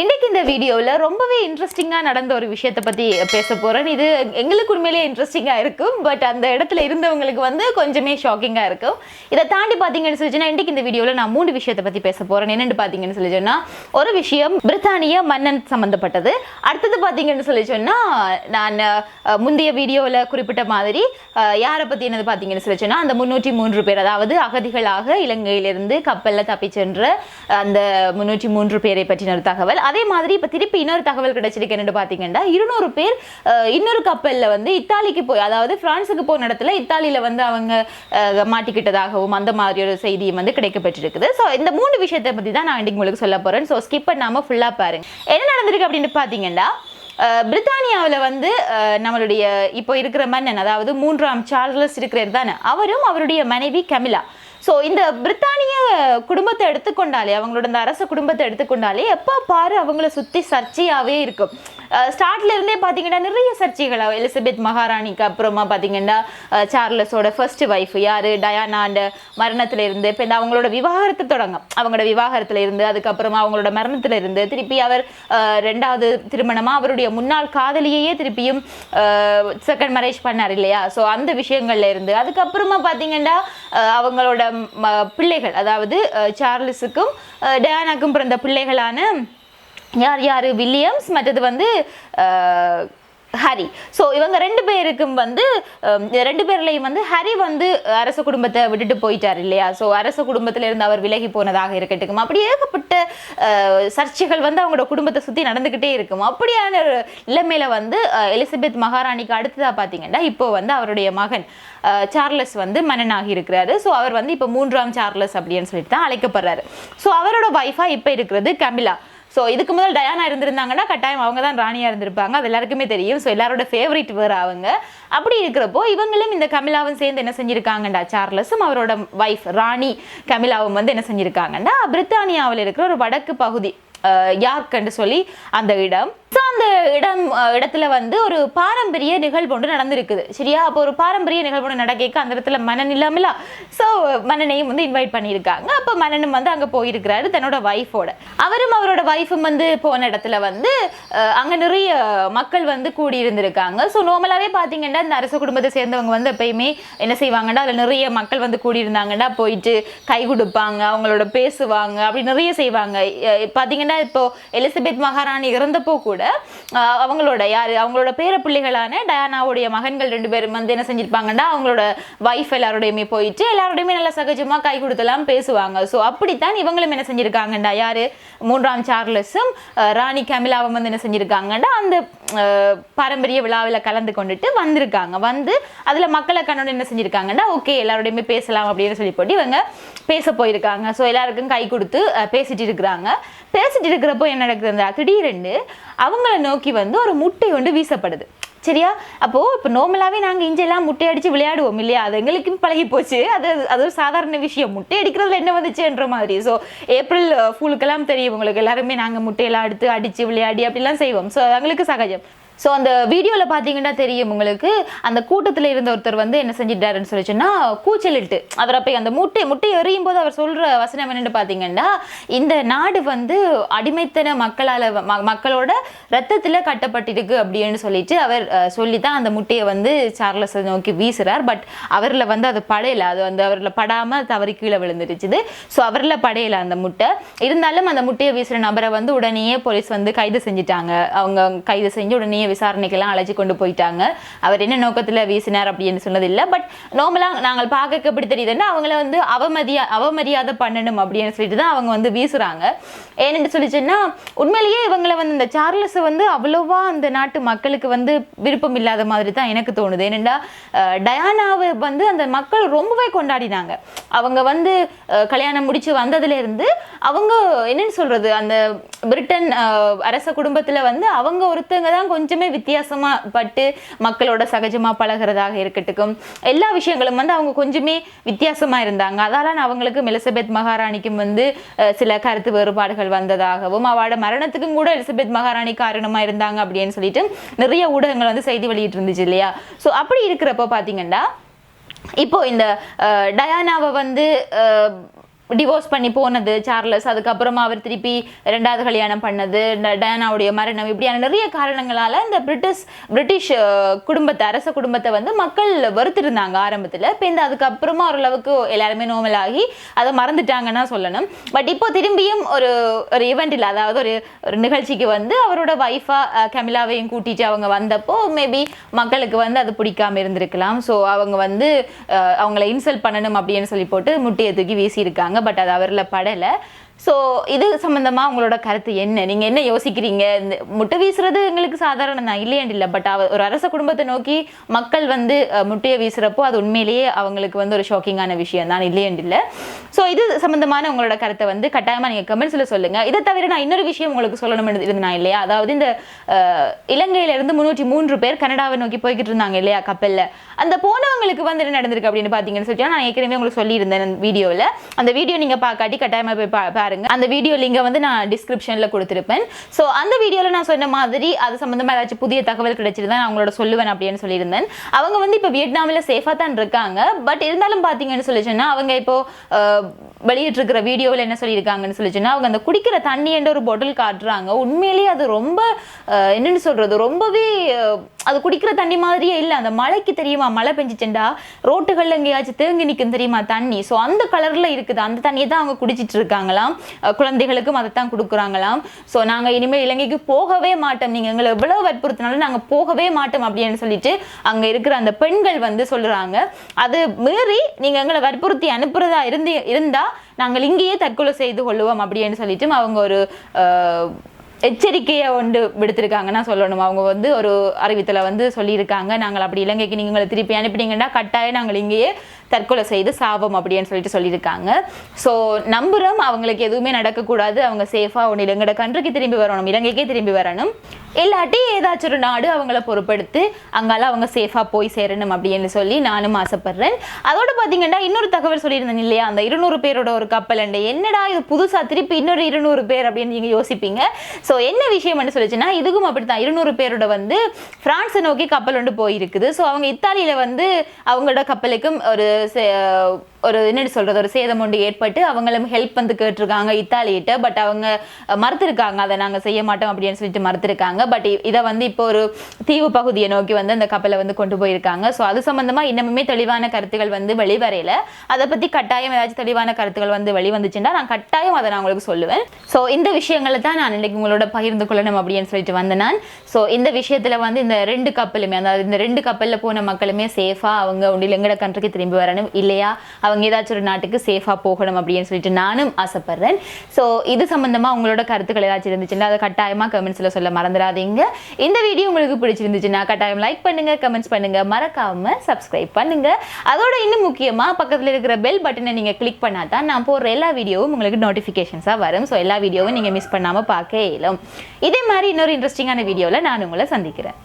இன்றைக்கு இந்த வீடியோவில் ரொம்பவே இன்ட்ரெஸ்டிங்காக நடந்த ஒரு விஷயத்தை பற்றி பேச போகிறேன் இது எங்களுக்கு உண்மையிலேயே இன்ட்ரெஸ்டிங்காக இருக்கும். பட் அந்த இடத்துல இருந்தவங்களுக்கு வந்து கொஞ்சமே ஷாக்கிங்காக இருக்கும். இதை தாண்டி பார்த்தீங்கன்னு சொல்லிச்சுன்னா இன்றைக்கு இந்த வீடியோவில் நான் மூணு விஷயத்தை பற்றி பேச போகிறேன் என்னென்னு பார்த்தீங்கன்னு சொல்லி சொன்னா ஒரு விஷயம் பிரித்தானிய மன்னன் சம்மந்தப்பட்டது அடுத்தது பார்த்தீங்கன்னு சொல்லி சொன்னால் நான் முந்தைய வீடியோவில் குறிப்பிட்ட மாதிரி யாரை பற்றி என்னது பார்த்தீங்கன்னு சொல்லி சொன்னால் அந்த முன்னூற்றி மூன்று பேர் அதாவது அகதிகளாக இலங்கையிலிருந்து கப்பலில் தப்பி சென்ற அந்த முன்னூற்றி மூன்று பேரை பற்றின ஒரு தகவல். அதே மாதிரி இப்போ திருப்பி இன்னொரு தகவல் கிடைச்சிருக்கு என்னென்னு பார்த்தீங்கன்னா இருநூறு பேர் இன்னொரு கப்பலில் வந்து இத்தாலிக்கு போய் அதாவது ஃப்ரான்ஸுக்கு போன இடத்துல இத்தாலியில் வந்து அவங்க மாட்டிக்கிட்டதாகவும் அந்த மாதிரி ஒரு செய்தியும் வந்து கிடைக்கப்பட்டிருக்குது. ஸோ இந்த மூணு விஷயத்தை பற்றி தான் நான் இன்னைக்கு உங்களுக்கு சொல்ல போகிறேன் ஸோ ஸ்கிப் பண்ணாமல் ஃபுல்லாக பாருங்க. என்ன நடந்திருக்கு அப்படின்னு பார்த்தீங்கன்னா பிரித்தானியாவில் வந்து நம்மளுடைய இப்போ இருக்கிற மன்னன் அதாவது மூன்றாம் சார்லஸ் இருக்கிறார் தானே அவரும் அவருடைய மனைவி கமிலா. ஸோ இந்த பிரித்தானிய குடும்பத்தை எடுத்துக்கொண்டாலே அவங்களோட இந்த அரச குடும்பத்தை எடுத்துக்கொண்டாலே எப்போ பாரு அவங்கள சுற்றி சர்ச்சையாகவே இருக்கும். ஸ்டார்ட்ல இருந்தே பார்த்தீங்கன்னா நிறைய சர்ச்சைகள். எலிசபெத் மகாராணிக்கு அப்புறமா பார்த்தீங்கன்னா சார்லஸோட ஃபர்ஸ்ட் ஒய்ஃப் யார்? டயானா அந்த மரணத்தில் இருந்து இப்போ இந்த அவங்களோட விவாகரத்து தொடங்கும். அவங்களோட விவாகரத்தில் இருந்து அதுக்கப்புறமா அவங்களோட மரணத்தில் இருந்து திருப்பி அவர் ரெண்டாவது திருமணமாக அவருடைய முன்னாள் காதலியையே திருப்பியும் செகண்ட் மேரேஜ் பண்ணார் இல்லையா? ஸோ அந்த விஷயங்கள்ல இருந்து அதுக்கப்புறமா பார்த்தீங்கன்னா அவங்களோட ம- பிள்ளைகள் அதாவது சார்லஸுக்கும் டயானாக்கும் பிறந்த பிள்ளைகளான யார் யார்? வில்லியம்ஸ் மற்றது வந்து ஹரி. ஸோ இவங்க ரெண்டு பேருக்கும் வந்து ரெண்டு பேர்லையும் வந்து ஹரி வந்து அரச குடும்பத்தை விட்டுட்டு போயிட்டார் இல்லையா? ஸோ அரச குடும்பத்தில் இருந்து அவர் விலகி போனதாக இருக்கட்டும். அப்படி ஏகப்பட்ட சர்ச்சைகள் வந்து அவங்களோட குடும்பத்தை சுற்றி நடந்துக்கிட்டே இருக்கும். அப்படியான ஒரு நிலைமையில வந்து எலிசபெத் மகாராணிக்கு அடுத்ததாக பார்த்தீங்கன்னா இப்போ வந்து அவருடைய மகன் சார்லஸ் வந்து மன்னனாகி இருக்கிறாரு. ஸோ அவர் வந்து இப்போ மூன்றாம் சார்லஸ் அப்படின்னு சொல்லிட்டு தான் அழைக்கப்படுறாரு. ஸோ அவரோட ஒய்ஃபாக இப்போ இருக்கிறது கமிலா ஸோ இதுக்கு முதல் டயானா இருந்திருந்தாங்கன்னா கட்டாயம் அவங்க தான் ராணியாக இருந்திருப்பாங்க. அது எல்லாருக்குமே தெரியும். ஸோ எல்லாரோட ஃபேவரட் வேறு அவங்க. அப்படி இருக்கிறப்போ இவங்களும் இந்த கமிலாவும் சேர்ந்து என்ன செஞ்சுருக்காங்கண்டா? சார்லஸும் அவரோட ஒய்ஃப் ராணி கமிலாவும் வந்து என்ன செஞ்சுருக்காங்கன்னா பிரித்தானியாவில் இருக்கிற ஒரு வடக்கு பகுதி யார்க்குன்னு சொல்லி அந்த இடம். ஸோ அந்த இடம் இடத்துல வந்து ஒரு பாரம்பரிய நிகழ்வு ஒன்று நடந்திருக்குது. சரியா? அப்போ ஒரு பாரம்பரிய நிகழ்வு ஒன்று நடக்க அந்த இடத்துல மன்னன் இல்லாமல? ஸோ மன்னனையும் வந்து இன்வைட் பண்ணியிருக்காங்க. அப்போ மன்னனும் வந்து அங்கே போயிருக்கிறாரு தன்னோட ஒய்ஃபோட அவரும் அவரோட ஒய்ஃபும் வந்து போன இடத்துல வந்து அங்கே நிறைய மக்கள் வந்து கூடி இருந்திருக்காங்க ஸோ நார்மலாகவே பார்த்தீங்கன்னா இந்த அரச குடும்பத்தை சேர்ந்தவங்க வந்து எப்பயுமே என்ன செய்வாங்கன்னா அதில் நிறைய மக்கள் வந்து கூடி இருந்தாங்கன்னா போயிட்டு கை கொடுப்பாங்க அவங்களோட பேசுவாங்க அப்படி நிறைய செய்வாங்க. பார்த்தீங்கன்னா பார்த்தீங்கன்னா இப்போ எலிசபெத் மகாராணி இறந்தப்போ கூட அவங்களோட யார் அவங்களோட பேர பிள்ளைகளான டயானாவுடைய மகன்கள் ரெண்டு பேரும் வந்து என்ன செஞ்சிருப்பாங்கன்னா அவங்களோட ஒய்ஃப் எல்லாரோடையுமே போயிட்டு எல்லாரோடையுமே நல்லா சகஜமா கை கொடுத்தலாம் பேசுவாங்க. ஸோ அப்படித்தான் இவங்களும் என்ன செஞ்சிருக்காங்கண்டா யாரு? மூன்றாம் சார்லஸும் ராணி கமிலாவும் வந்து என்ன செஞ்சிருக்காங்கண்டா அந்த பாரம்பரிய விழாவில் கலந்து கொண்டுட்டு வந்திருக்காங்க. வந்து அதில் மக்களை கண்ணோட என்ன செஞ்சிருக்காங்கன்னா ஓகே எல்லாரோடையுமே பேசலாம் அப்படின்னு சொல்லி போட்டு இவங்க பேச போயிருக்காங்க. ஸோ எல்லாருக்கும் கை கொடுத்து பேசிட்டு இருக்கிறாங்க. பேசிட்டு இருக்கிறப்போ என்ன நடக்குதுன்னா திடீரென்று அவங்கள நோக்கி வந்து ஒரு முட்டை ஒன்று வீசப்படுது. சரியா? அப்போது இப்போ நார்மலாகவே நாங்கள் இஞ்செல்லாம் முட்டை அடித்து விளையாடுவோம் இல்லையா? அது எங்களுக்கும் பழகி போச்சு. அது அது ஒரு சாதாரண விஷயம். முட்டை அடிக்கிறதுல என்ன வந்துச்சுன்ற மாதிரி. ஸோ ஏப்ரல் ஃபூலுக்கெல்லாம் தெரியும். உங்களுக்கு எல்லாருமே நாங்கள் முட்டையெல்லாம் எடுத்து அடித்து விளையாடி அப்படிலாம் செய்வோம். ஸோ எங்களுக்கு சகஜம். ஸோ அந்த வீடியோவில் பார்த்தீங்கன்னா தெரியும் உங்களுக்கு. அந்த கூட்டத்தில் இருந்த ஒருத்தர் வந்து என்ன செஞ்சிட்டாருன்னு சொல்லிச்சுன்னா கூச்சலிட்டு. அவர் அப்போ அந்த முட்டை முட்டை எறியும் போது அவர் சொல்கிற வசனம் என்னென்னு பார்த்தீங்கன்னா இந்த நாடு வந்து அடிமைத்தன மக்களால் மக்களோட ரத்தத்தில் கட்டப்பட்டிருக்கு அப்படின்னு சொல்லிட்டு அவர் சொல்லி தான் அந்த முட்டையை வந்து சார்லஸை நோக்கி வீசுகிறார் பட் அவரில் வந்து அது படையலை. அது வந்து அவரில் படாமல் தவறி கீழே விழுந்துருச்சுது. ஸோ அவரில் படையலை அந்த முட்டை. இருந்தாலும் அந்த முட்டையை வீசுகிற நபரை வந்து உடனேயே போலீஸ் வந்து கைது செஞ்சிட்டாங்க. அவங்க கைது செஞ்சு உடனே விசாரணைக்கெல்லாம் அழைச்சி கொண்டு போயிட்டாங்க. அவர் என்ன நோக்கத்தில் வீசினார் அப்படின்னு சொன்னதில்லை. பட் நார்மலாக நாங்கள் பார்க்க எப்படி தெரியுதுன்னா அவங்கள வந்து அவமதியா அவமரியாதை பண்ணணும் அப்படின்னு சொல்லிட்டு தான் அவங்க வந்து வீசுறாங்க. ஏன்னு சொல்லிச்சுன்னா உண்மையிலேயே இவங்களை வந்து இந்த சார்லஸ் வந்து அவ்வளோவா அந்த நாட்டு மக்களுக்கு வந்து விருப்பம் இல்லாத மாதிரி தான் எனக்கு தோணுது. ஏனெண்டா டயானாவை வந்து அந்த மக்கள் ரொம்பவே கொண்டாடினாங்க. அவங்க வந்து கல்யாணம் முடிச்சு வந்ததுல இருந்து அவங்க என்னன்னு சொல்றது அந்த பிரிட்டன் அரச குடும்பத்துல வந்து அவங்க ஒருத்தங்க தான் கொஞ்சம் கொஞ்சமே வித்தியாசமாக பட்டு மக்களோட சகஜமாக பழகிறதாக இருக்கட்டும் எல்லா விஷயங்களும் வந்து அவங்க கொஞ்சமே வித்தியாசமாக இருந்தாங்க. அதால அவங்களுக்கும் எலிசபெத் மகாராணிக்கும் வந்து சில கருத்து வேறுபாடுகள் வந்ததாகவும் அவளோட மரணத்துக்கும் கூட எலிசபெத் மகாராணி காரணமாக இருந்தாங்க அப்படின்னு சொல்லிட்டு நிறைய ஊடகங்கள் வந்து செய்தி வெளியிட்டு இருந்துச்சு இல்லையா? ஸோ அப்படி இருக்கிறப்போ பார்த்தீங்கன்னா இப்போ இந்த டயானாவை வந்து டிவோர்ஸ் பண்ணி போனது சார்லஸ் அதுக்கப்புறமா அவர் திருப்பி ரெண்டாவது கல்யாணம் பண்ணது டயானாவுடைய மரணம் இப்படியான நிறைய காரணங்களால் இந்த பிரிட்டிஷ் பிரிட்டிஷ் குடும்பத்தை அரச குடும்பத்தை வந்து மக்கள் வெறுத்திருந்தாங்க ஆரம்பத்தில். இப்போ இந்த அதுக்கப்புறமா ஓரளவுக்கு எல்லாருமே நோமல் ஆகி அதை மறந்துட்டாங்கன்னா சொல்லணும். பட் இப்போ திரும்பியும் ஒரு ஒரு ஈவெண்ட்டில் அதாவது ஒரு ஒரு நிகழ்ச்சிக்கு வந்து அவரோட ஒய்ஃபாக கமிலாவையும் கூட்டிட்டு அவங்க வந்தப்போ மேபி மக்களுக்கு வந்து அது பிடிக்காம இருந்திருக்கலாம். ஸோ அவங்க வந்து அவங்கள இன்சல்ட் பண்ணணும் அப்படின்னு சொல்லி போட்டு முட்டையை தூக்கி வீசியிருக்காங்க. பட் அது அவரில் படலை. ஸோ இது சம்மந்தமாக உங்களோட கருத்து என்ன? நீங்கள் என்ன யோசிக்கிறீங்க? இந்த முட்டை வீசுறது எங்களுக்கு சாதாரணம் தான் இல்லையாண்டு இல்லை பட் அவ ஒரு அரச குடும்பத்தை நோக்கி மக்கள் வந்து முட்டையை வீசுகிறப்போ அது உண்மையிலேயே அவங்களுக்கு வந்து ஒரு ஷாக்கிங்கான விஷயம் தான் இல்லையாண்டு இல்லை ஸோ இது சம்மந்தமான உங்களோட கருத்தை வந்து கட்டாயமாக நீங்கள் கமெண்ட்ஸில் சொல்லுங்கள் இதை தவிர நான் இன்னொரு விஷயம் உங்களுக்கு சொல்லணும் இருந்தேன் இல்லையா? அதாவது இந்த இலங்கையிலேருந்து முந்நூற்றி மூன்று பேர் கனடாவை நோக்கி போய்கிட்டு இருந்தாங்க இல்லையா கப்பலில். அந்த போனவங்களுக்கு வந்து என்ன நடந்திருக்கு அப்படின்னு பார்த்தீங்கன்னு சொல்லி நான் ஏற்கனவே உங்களுக்கு சொல்லியிருந்தேன் வீடியோவில் அந்த வீடியோ நீங்கள் பார்க்காட்டி கட்டாயமாக போய் பா பாருங்க. அந்த வீடியோ லிங்கை வந்து நான் டிஸ்கிரிப்ஷனில் கொடுத்துருப்பேன். ஸோ அந்த வீடியோவில் நான் சொன்ன மாதிரி அது சம்மந்தமாக ஏதாச்சும் புதிய தகவல் கிடைச்சிருந்தா நான் அவங்களோட சொல்லுவேன் அப்படின்னு சொல்லியிருந்தேன். அவங்க வந்து இப்போ வியட்நாமில் சேஃபாக தான் இருக்காங்க. பட் இருந்தாலும் பார்த்தீங்கன்னு சொல்லி சொன்னால் அவங்க இப்போ வெளியிட்டிருக்கிற வீடியோவில் என்ன சொல்லியிருக்காங்கன்னு சொல்லி சொன்னால் அவங்க அந்த குடிக்கிற தண்ணி என்ற ஒரு பாட்டில் காட்டுறாங்க. உண்மையிலேயே அது ரொம்ப என்னென்னு சொல்கிறது ரொம்பவே அது குடிக்கிற தண்ணி மாதிரியே இல்லை. அந்த மழைக்கு தெரியுமா? மழை பெஞ்சிச்சுண்டா? ரோட்டுகளில் எங்கேயாச்சும் தேங்கி நிற்கும் தெரியுமா தண்ணி? ஸோ அந்த கலரில் இருக்குது. அந்த தண்ணியை தான் அவங்க குடிச்சிட்டு இருக்காங்களாம். அஹ், குழந்தைகளுக்கும் அதை தான் கொடுக்குறாங்களாம். ஸோ நாங்கள் இனிமேல் இலங்கைக்கு போகவே மாட்டோம். நீங்கள் எங்களை எவ்வளோ வற்புறுத்தினாலும் நாங்கள் போகவே மாட்டோம் அப்படின்னு சொல்லிட்டு அங்கே இருக்கிற அந்த பெண்கள் வந்து சொல்கிறாங்க அது மீறி நீங்கள் எங்களை வற்புறுத்தி அனுப்புறதா இருந்து இருந்தால் நாங்கள் இங்கேயே தற்கொலை செய்து கொள்ளுவோம் அப்படின்னு சொல்லிட்டு அவங்க ஒரு எச்சரிக்கையை வந்து விடுத்திருக்காங்கன்னா சொல்லணும். அவங்க வந்து ஒரு அறிவித்தலை வந்து சொல்லியிருக்காங்க. நாங்கள் அப்படி இலங்கைக்கு நீங்கள் எங்களை திருப்பி அனுப்பினீங்கன்னா கட்டாயம் நாங்கள் இங்கேயே தற்கொலை செய்து சாபம் அப்படின்னு சொல்லிட்டு சொல்லியிருக்காங்க. ஸோ நம்புகிறோம் அவங்களுக்கு எதுவுமே நடக்கக்கூடாது. அவங்க சேஃபாக ஒன்று இலங்கட கன்றுக்கு திரும்பி வரணும் இலங்கைக்கே திரும்பி வரணும். இல்லாட்டி ஏதாச்சும் ஒரு நாடு அவங்கள பொறுப்படுத்து அங்கால அவங்க சேஃபாக போய் சேரணும் அப்படின்னு சொல்லி நானும் ஆசைப்படுறேன். அதோட பார்த்தீங்கன்னா இன்னொரு தகவல் சொல்லியிருந்தேன் இல்லையா? அந்த இருநூறு பேரோட ஒரு கப்பல் அண்டை என்னடா இது புதுசாக திருப்பி இன்னொரு இருநூறு பேர் அப்படின்னு நீங்கள் யோசிப்பீங்க. ஸோ என்ன விஷயம்னு சொல்லிச்சுன்னா இதுக்கும் அப்படித்தான். இருநூறு பேரோட வந்து பிரான்ஸை நோக்கி கப்பல் ஒன்று போயிருக்குது. ஸோ அவங்க இத்தாலியில் வந்து அவங்களோட கப்பலுக்கும் ஒரு because uh, ஒரு என்னடி சொல்றது ஒரு சேதம் ஒன்று ஏற்பட்டு அவங்களும் ஹெல்ப் வந்து கேட்டிருக்காங்க இத்தாலியிட்ட பட் அவங்க மறுத்துருக்காங்க மறுத்திருக்காங்க. அதை நாங்கள் செய்ய மாட்டோம் அப்படின்னு சொல்லிட்டு மறுத்திருக்காங்க. பட் இதை வந்து இப்போ ஒரு தீவு பகுதியை நோக்கி வந்து அந்த கப்பலை வந்து கொண்டு போயிருக்காங்க. ஸோ அது சம்மந்தமாக இன்னமுமே தெளிவான கருத்துக்கள் வந்து வெளிவரையில அதை பத்தி கட்டாயம் ஏதாச்சும் தெளிவான கருத்துக்கள் வந்து வெளிவந்துச்சுன்னா நான் கட்டாயம் அதை நான் உங்களுக்கு சொல்லுவேன். ஸோ இந்த விஷயங்களை தான் நான் இன்னைக்கு உங்களோட பகிர்ந்து கொள்ளணும் அப்படின்னு சொல்லிட்டு வந்தேன் நான். ஸோ இந்த விஷயத்துல வந்து இந்த ரெண்டு கப்பலுமே அதாவது இந்த ரெண்டு கப்பலில் போன மக்களுமே சேஃபாக அவங்க ஒன்றில் எங்கட கண்ட்ரிக்கு திரும்பி வரணும் இல்லையா? அவங்க ஏதாச்சும் ஒரு நாட்டுக்கு சேஃபாக போகணும் அப்படின்னு சொல்லிட்டு நானும் ஆசைப்படுறேன். ஸோ இது சம்மந்தமாக உங்களோட கருத்துக்கள் ஏதாச்சும் இருந்துச்சுன்னா அதை கட்டாயமாக கமெண்ட்ஸில் சொல்ல மறந்துடாதீங்க. இந்த வீடியோ உங்களுக்கு பிடிச்சிருந்துச்சுன்னா கட்டாயம் லைக் பண்ணுங்கள் கமெண்ட்ஸ் பண்ணுங்கள் மறக்காமல் சப்ஸ்கிரைப் பண்ணுங்கள் அதோட இன்னும் முக்கியமாக பக்கத்தில் இருக்கிற பெல் பட்டனை நீங்கள் கிளிக் பண்ணால் தான் நான் போடுற எல்லா வீடியோவும் உங்களுக்கு நோட்டிஃபிகேஷன்ஸாக வரும். ஸோ எல்லா வீடியோவும் நீங்கள் மிஸ் பண்ணாமல் பார்க்க இயலும். இதே மாதிரி இன்னொரு இன்ட்ரெஸ்டிங்கான வீடியோவில் நான் உங்களை சந்திக்கிறேன்.